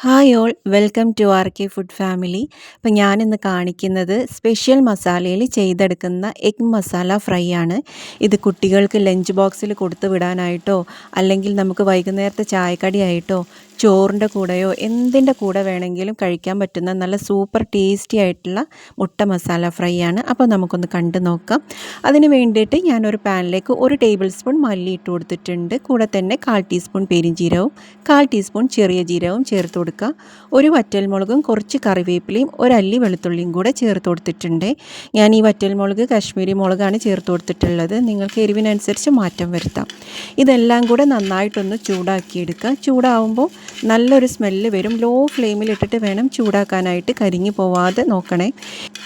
Hi all welcome to R K food family ഇപ്പം ഞാനിന്ന് കാണിക്കുന്നത് സ്പെഷ്യൽ മസാലയിൽ ചെയ്തെടുക്കുന്ന എഗ് മസാല ഫ്രൈ ആണ്. ഇത് കുട്ടികൾക്ക് ലഞ്ച് ബോക്സിൽ കൊടുത്തു വിടാനായിട്ടോ അല്ലെങ്കിൽ നമുക്ക് വൈകുന്നേരത്തെ ചായക്കടിയായിട്ടോ ചോറിന്റെ കൂടെയോ എന്തിന്റെ കൂടെ വേണമെങ്കിലും കഴിക്കാൻ പറ്റുന്ന നല്ല സൂപ്പർ ടേസ്റ്റി ആയിട്ടുള്ള മുട്ട മസാല ഫ്രൈ ആണ് അപ്പോൾ നമുക്കൊന്ന് കണ്ടു നോക്കാം. അതിന് വേണ്ടിയിട്ട് ഞാനൊരു പാനിലേക്ക് ഒരു ടേബിൾ സ്പൂൺ മല്ലി ഇട്ട് കൊടുത്തിട്ടുണ്ട്. കൂടെ തന്നെ കാൽ ടീസ്പൂൺ പെരിഞ്ജീരവും കാൽ ടീസ്പൂൺ ചെറിയ ജീരവും ചേർത്ത് കൊടുക്കുക. ഒരു വറ്റൽമുളകും കുറച്ച് കറിവേപ്പിലയും ഒരു അല്ലി വെളുത്തുള്ളിയും കൂടെ ചേർത്ത് കൊടുത്തിട്ടുണ്ട്. ഞാൻ ഈ വറ്റൽമുളക് കാശ്മീരി മുളകാണ് ചേർത്ത് കൊടുത്തിട്ടുള്ളത്. നിങ്ങൾക്ക് എരിവിനനുസരിച്ച് മാറ്റം വരുത്താം. ഇതെല്ലാം കൂടെ നന്നായിട്ടൊന്ന് ചൂടാക്കിയെടുക്കുക. ചൂടാവുമ്പോൾ നല്ലൊരു സ്മെല്ല് വരും. ലോ ഫ്ലെയിമിലിട്ടിട്ട് വേണം ചൂടാക്കാനായിട്ട് കരിഞ്ഞു പോവാതെ നോക്കണേ.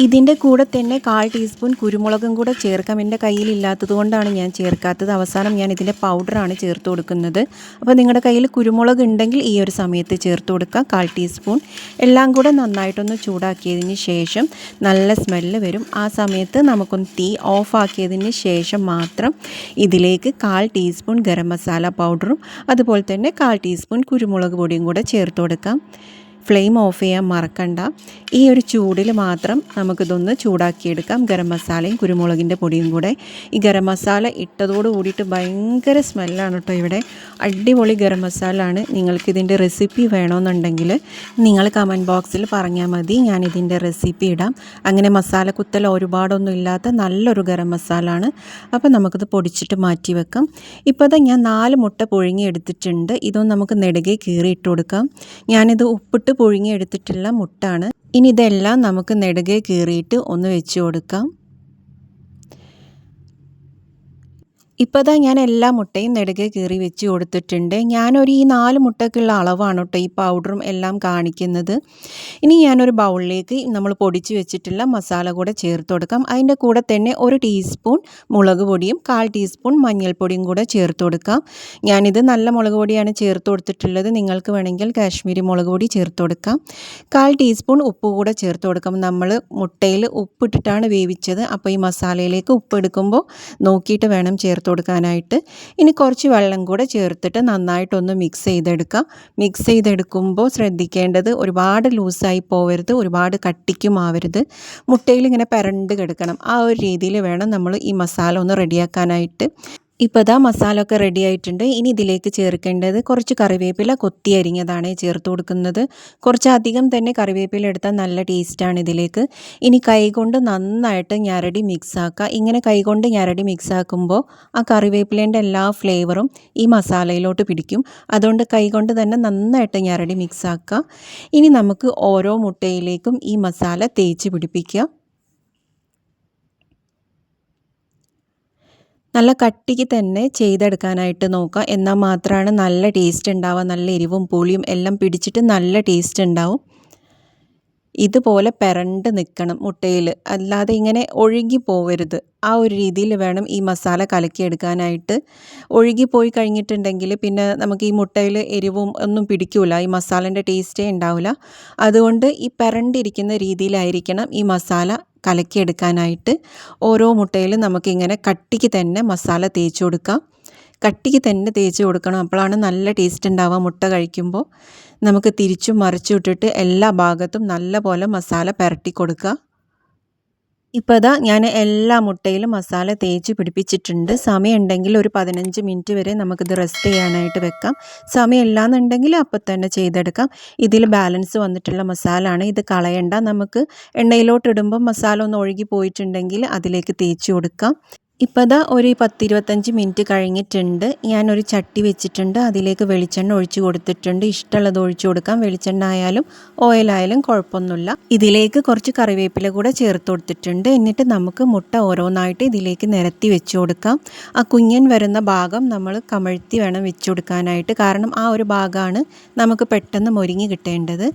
ഇതിന്റെ കൂടെ തന്നെ കാൽ ടീസ്പൂൺ കുരുമുളകും കൂടെ ചേർക്കാം. എന്റെ കയ്യിലില്ലാത്തത് കൊണ്ടാണ് ഞാൻ ചേർക്കാത്തത്. അവസാനം ഞാൻ ഇതിന്റെ പൗഡറാണ് ചേർത്ത് കൊടുക്കുന്നത്. അപ്പോൾ നിങ്ങളുടെ കയ്യിൽ കുരുമുളക് ഉണ്ടെങ്കിൽ ഈ ഒരു സമയത്ത് ചേർത്ത് കൊടുക്കാം. കാൽ ടീസ്പൂൺ. എല്ലാം കൂടെ നന്നായിട്ടൊന്ന് ചൂടാക്കിയതിന് ശേഷം നല്ല സ്മെല്ല് വരും. ആ സമയത്ത് നമുക്കൊന്ന് തീ ഓഫാക്കിയതിന് ശേഷം മാത്രം ഇതിലേക്ക് കാൽ ടീസ്പൂൺ ഗരം മസാല പൗഡറും അതുപോലെ തന്നെ കാൽ ടീസ്പൂൺ കുരുമുളക് പൊടിയും കൂടെ ചേർത്ത് കൊടുക്കാം. ഫ്ലെയിം ഓഫ് ചെയ്യാൻ മറക്കണ്ട. ഈ ഒരു ചൂടിൽ മാത്രം നമുക്കിതൊന്ന് ചൂടാക്കിയെടുക്കാം. ഗരം മസാലയും കുരുമുളകിന്റെ പൊടിയും കൂടെ. ഈ ഗരം മസാല ഇട്ടതോട് കൂടിയിട്ട് ഭയങ്കര സ്മെല്ലാണ് കേട്ടോ ഇവിടെ. അടിപൊളി ഗരം മസാലയാണ്. ആണ് നിങ്ങൾക്ക് ഇതിന്റെ റെസിപ്പി വേണമെന്നുണ്ടെങ്കിൽ നിങ്ങൾ കമന്റ് ബോക്സിൽ പറഞ്ഞാൽ മതി. ഞാൻ ഇതിന്റെ റെസിപ്പി ഇടാം. അങ്ങനെ മസാല കുത്തൽ ഒരുപാടൊന്നും ഇല്ലാത്ത നല്ലൊരു ഗരം മസാല ആണ് അപ്പോൾ നമുക്കിത് പൊടിച്ചിട്ട് മാറ്റി വെക്കാം. ഇപ്പോൾ ഞാൻ നാല് മുട്ട പുഴുങ്ങി എടുത്തിട്ടുണ്ട്. ഇതൊന്നും നമുക്ക് നെടുകെ കീറി ഇട്ട് കൊടുക്കാം. ഞാനിത് ഉപ്പിട്ട് പുഴുങ്ങിയെടുത്തിട്ടുള്ള മുട്ടാണ്. ഇനി ഇതെല്ലാം നമുക്ക് നെടുകെ കീറിയിട്ട് ഒന്ന് വെച്ച് കൊടുക്കാം. ഇപ്പോൾ ഇതാ ഞാൻ എല്ലാ മുട്ടയും നെടുകെ കീറി വെച്ച് കൊടുത്തിട്ടുണ്ട്. ഞാനൊരു ഈ നാല് മുട്ടയ്ക്കുള്ള അളവാണ് കേട്ടോ ഈ പൗഡറും എല്ലാം കാണിക്കുന്നത്. ഇനി ഞാനൊരു ബൗളിലേക്ക് നമ്മൾ പൊടിച്ച് വെച്ചിട്ടുള്ള മസാല കൂടെ ചേർത്ത് കൊടുക്കാം. അതിന്റെ കൂടെ തന്നെ ഒരു ടീസ്പൂൺ മുളക് പൊടിയും കാൽ ടീസ്പൂൺ മഞ്ഞൾപ്പൊടിയും കൂടെ ചേർത്ത് കൊടുക്കാം. ഞാനിത് നല്ല മുളക് പൊടിയാണ് ചേർത്ത് കൊടുത്തിട്ടുള്ളത്. നിങ്ങൾക്ക് വേണമെങ്കിൽ കാശ്മീരി മുളക് പൊടി ചേർത്ത് കൊടുക്കാം. കാൽ ടീസ്പൂൺ ഉപ്പ് കൂടെ ചേർത്ത് കൊടുക്കാം. നമ്മൾ മുട്ടയിൽ ഉപ്പിട്ടിട്ടാണ് വേവിച്ചത്. അപ്പോൾ ഈ മസാലയിലേക്ക് ഉപ്പ് എടുക്കുമ്പോൾ നോക്കിയിട്ട് വേണം ചേർത്ത് ചേർത്ത് കൊടുക്കാനായിട്ട്. ഇനി കുറച്ച് വെള്ളം കൂടെ ചേർത്തിട്ട് നന്നായിട്ടൊന്ന് മിക്സ് ചെയ്തെടുക്കാം. മിക്സ് ചെയ്തെടുക്കുമ്പോൾ ശ്രദ്ധിക്കേണ്ടത് ഒരുപാട് ലൂസായി പോവരുത് ഒരുപാട് കട്ടിക്കും ആവരുത്. മുട്ടയിൽ ഇങ്ങനെ പരണ്ട് കിടക്കണം. ആ ഒരു രീതിയിൽ വേണം നമ്മൾ ഈ മസാല ഒന്ന് റെഡിയാക്കാനായിട്ട് ഇപ്പോൾ ഇതാ മസാല ഒക്കെ റെഡി ആയിട്ടുണ്ട്. ഇനി ഇതിലേക്ക് ചേർക്കേണ്ടത് കുറച്ച് കറിവേപ്പില കൊത്തി അരിഞ്ഞതാണ് ചേർത്ത് കൊടുക്കുന്നത്. കുറച്ചധികം തന്നെ കറിവേപ്പില എടുത്താൽ നല്ല ടേസ്റ്റാണ് ഇതിലേക്ക്. ഇനി കൈകൊണ്ട് നന്നായിട്ട് ഞരടി മിക്സ് ആക്കുക ഇങ്ങനെ കൈകൊണ്ട് ഞരടി മിക്സ് ആക്കുമ്പോൾ ആ കറിവേപ്പിലേന്റെ എല്ലാ ഫ്ലേവറും ഈ മസാലയിലോട്ട് പിടിക്കും. അതുകൊണ്ട് കൈകൊണ്ട് തന്നെ നന്നായിട്ട് ഞരടി മിക്സ് ആക്കുക ഇനി നമുക്ക് ഓരോ മുട്ടയിലേക്കും ഈ മസാല തേച്ച് പിടിപ്പിക്കുക നല്ല കട്ടിക്ക് തന്നെ ചെയ്തെടുക്കാനായിട്ട് നോക്കുക. എന്നാൽ മാത്രമാണ് നല്ല ടേസ്റ്റ് ഉണ്ടാവുക. നല്ല എരിവും പുളിയും എല്ലാം പിടിച്ചിട്ട് നല്ല ടേസ്റ്റ് ഉണ്ടാവും. ഇതുപോലെ പെരണ്ട് നിൽക്കണം മുട്ടയിൽ അല്ലാതെ ഇങ്ങനെ ഒഴുകി പോവരുത്. ആ ഒരു രീതിയിൽ വേണം ഈ മസാല കലക്കിയെടുക്കാനായിട്ട്. ഒഴുകി പോയി കഴിഞ്ഞിട്ടുണ്ടെങ്കിൽ പിന്നെ നമുക്ക് ഈ മുട്ടയിൽ എരിവും ഒന്നും പിടിക്കില്ല ഈ മസാലന്റെ ടേസ്റ്റേ ഉണ്ടാവില്ല അതുകൊണ്ട് ഈ പെരണ്ടിരിക്കുന്ന രീതിയിലായിരിക്കണം ഈ മസാല കലക്കിയെടുക്കാനായിട്ട്. ഓരോ മുട്ടയിലും നമുക്കിങ്ങനെ കട്ടിക്ക് തന്നെ മസാല തേച്ച് കൊടുക്കാം. കട്ടിക്ക് തന്നെ തേച്ച് കൊടുക്കണം. അപ്പോഴാണ് നല്ല ടേസ്റ്റ് ഉണ്ടാവുക മുട്ട കഴിക്കുമ്പോൾ. നമുക്ക് തിരിച്ചും മറിച്ചു ഇട്ടിട്ട് എല്ലാ ഭാഗത്തും നല്ലപോലെ മസാല പുരട്ടി കൊടുക്കുക. ഇപ്പോൾ ഇതാ ഞാൻ എല്ലാ മുട്ടയിലും മസാല തേച്ച് പിടിപ്പിച്ചിട്ടുണ്ട്. സമയം ഉണ്ടെങ്കിൽ ഒരു പതിനഞ്ച് മിനിറ്റ് വരെ നമുക്കിത് റെസ്റ്റ് ചെയ്യാനായിട്ട് വെക്കാം. സമയം ഇല്ലാന്നുണ്ടെങ്കിൽ അപ്പം തന്നെ ചെയ്തെടുക്കാം. ഇതിൽ ബാലൻസ് വന്നിട്ടുള്ള മസാല ആണ് ഇത് കളയണ്ട. നമുക്ക് എണ്ണയിലോട്ട് ഇടുമ്പോൾ മസാല ഒന്ന് ഒഴുകി പോയിട്ടുണ്ടെങ്കിൽ അതിലേക്ക് തേച്ച് കൊടുക്കാം. ഇപ്പോൾ ഇതാ ഒരു പത്തിരുപത്തഞ്ച് മിനിറ്റ് കഴിഞ്ഞിട്ടുണ്ട്. ഞാനൊരു ചട്ടി വെച്ചിട്ടുണ്ട്. അതിലേക്ക് വെളിച്ചെണ്ണ ഒഴിച്ചു കൊടുത്തിട്ടുണ്ട്. ഇഷ്ടമുള്ളത് ഒഴിച്ചു കൊടുക്കാം. വെളിച്ചെണ്ണ ആയാലും ഓയിലായാലും കുഴപ്പമൊന്നുമില്ല. ഇതിലേക്ക് കുറച്ച് കറിവേപ്പില കൂടെ ചേർത്ത് കൊടുത്തിട്ടുണ്ട്. എന്നിട്ട് നമുക്ക് മുട്ട ഓരോന്നായിട്ട് ഇതിലേക്ക് നിരത്തി വെച്ച് കൊടുക്കാം. ആ കുഞ്ഞൻ വരുന്ന ഭാഗം നമ്മൾ കമഴ്ത്തി വേണം വെച്ച് കൊടുക്കാനായിട്ട്. കാരണം ആ ഒരു ഭാഗമാണ് നമുക്ക് പെട്ടെന്ന് മുരിങ്ങി കിട്ടേണ്ടത്.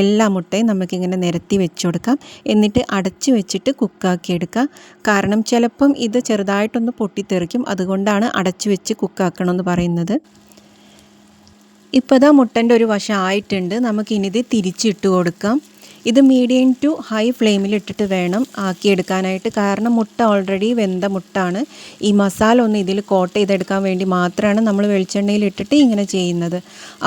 എല്ലാ മുട്ടയും നമുക്കിങ്ങനെ നിരത്തി വെച്ച് കൊടുക്കാം. എന്നിട്ട് അടച്ചു വെച്ചിട്ട് കുക്കാക്കി എടുക്കാം. കാരണം ചിലപ്പം ഇത് ചെറുതായി ചെറുതായിട്ടൊന്ന് പൊട്ടിത്തെറിക്കും. അതുകൊണ്ടാണ് അടച്ചു വെച്ച് കുക്കാക്കണമെന്ന് പറയുന്നത്. ഇപ്പോൾ ഇതാ മുട്ടന്റെ ഒരു വശം ആയിട്ടുണ്ട്. നമുക്കിനിത് തിരിച്ചിട്ട് കൊടുക്കാം. ഇത് മീഡിയം ടു ഹൈ ഫ്ലെയിമിൽ ഇട്ടിട്ട് വേണം ആക്കിയെടുക്കാനായിട്ട്. കാരണം മുട്ട ഓൾറെഡി വെന്ത മുട്ടാണ്. ഈ മസാല ഒന്ന് ഇതിൽ കോട്ട് ചെയ്തെടുക്കാൻ വേണ്ടി മാത്രമാണ് നമ്മൾ വെളിച്ചെണ്ണയിൽ ഇട്ടിട്ട് ഇങ്ങനെ ചെയ്യുന്നത്.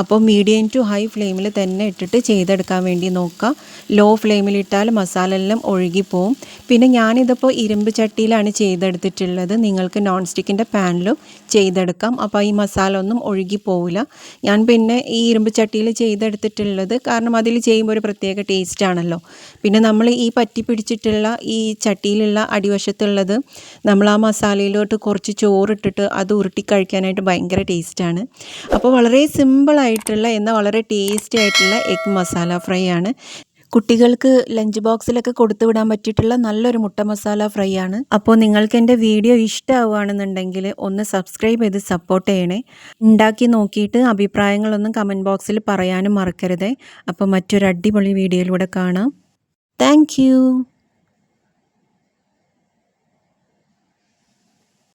അപ്പോൾ മീഡിയം ടു ഹൈ ഫ്ലെയിമിൽ തന്നെ ഇട്ടിട്ട് ചെയ്തെടുക്കാൻ വേണ്ടി നോക്കുക ലോ ഫ്ലെയിമിൽ ഇട്ടാൽ മസാല എല്ലാം ഒഴുകിപ്പോവും. പിന്നെ ഞാനിതിപ്പോൾ ഇരുമ്പ് ചട്ടിയിലാണ് ചെയ്തെടുത്തിട്ടുള്ളത്. നിങ്ങൾക്ക് നോൺ സ്റ്റിക്കിന്റെ പാനിലും ചെയ്തെടുക്കാം. അപ്പോൾ ഈ മസാല ഒന്നും ഒഴുകി പോവില്ല ഞാൻ പിന്നെ ഈ ഇരുമ്പ് ചട്ടിയിൽ ചെയ്തെടുത്തിട്ടുള്ളത്. കാരണം അതിൽ ചെയ്യുമ്പോൾ ഒരു പ്രത്യേക ടേസ്റ്റ് ആണല്ലോ. പിന്നെ നമ്മൾ ഈ പറ്റി പിടിച്ചിട്ടുള്ള ഈ ചട്ടിയിലുള്ള അടിവശത്തുള്ളത് നമ്മൾ ആ മസാലയിലോട്ട് കുറച്ച് ചോറിട്ടിട്ട് അത് ഉരുട്ടി കഴിക്കാനായിട്ട് ഭയങ്കര ടേസ്റ്റാണ് അപ്പോൾ വളരെ സിമ്പിളായിട്ടുള്ള എന്നാൽ വളരെ ടേസ്റ്റി ആയിട്ടുള്ള എഗ് മസാല ഫ്രൈ ആണ്. കുട്ടികൾക്ക് ലഞ്ച് ബോക്സിലൊക്കെ കൊടുത്തു വിടാൻ പറ്റിയിട്ടുള്ള നല്ലൊരു മുട്ട മസാല ഫ്രൈ ആണ്. അപ്പോൾ നിങ്ങൾക്ക് എന്റെ വീഡിയോ ഇഷ്ടമാവുകയാണെന്നുണ്ടെങ്കിൽ ഒന്ന് സബ്സ്ക്രൈബ് ചെയ്ത് സപ്പോർട്ട് ചെയ്യണേ. ഉണ്ടാക്കി നോക്കിയിട്ട് അഭിപ്രായങ്ങളൊന്നും കമന്റ് ബോക്സിൽ പറയാനും മറക്കരുതേ. അപ്പോൾ മറ്റൊരു അടിപൊളി വീഡിയോയിലൂടെ കാണാം. താങ്ക്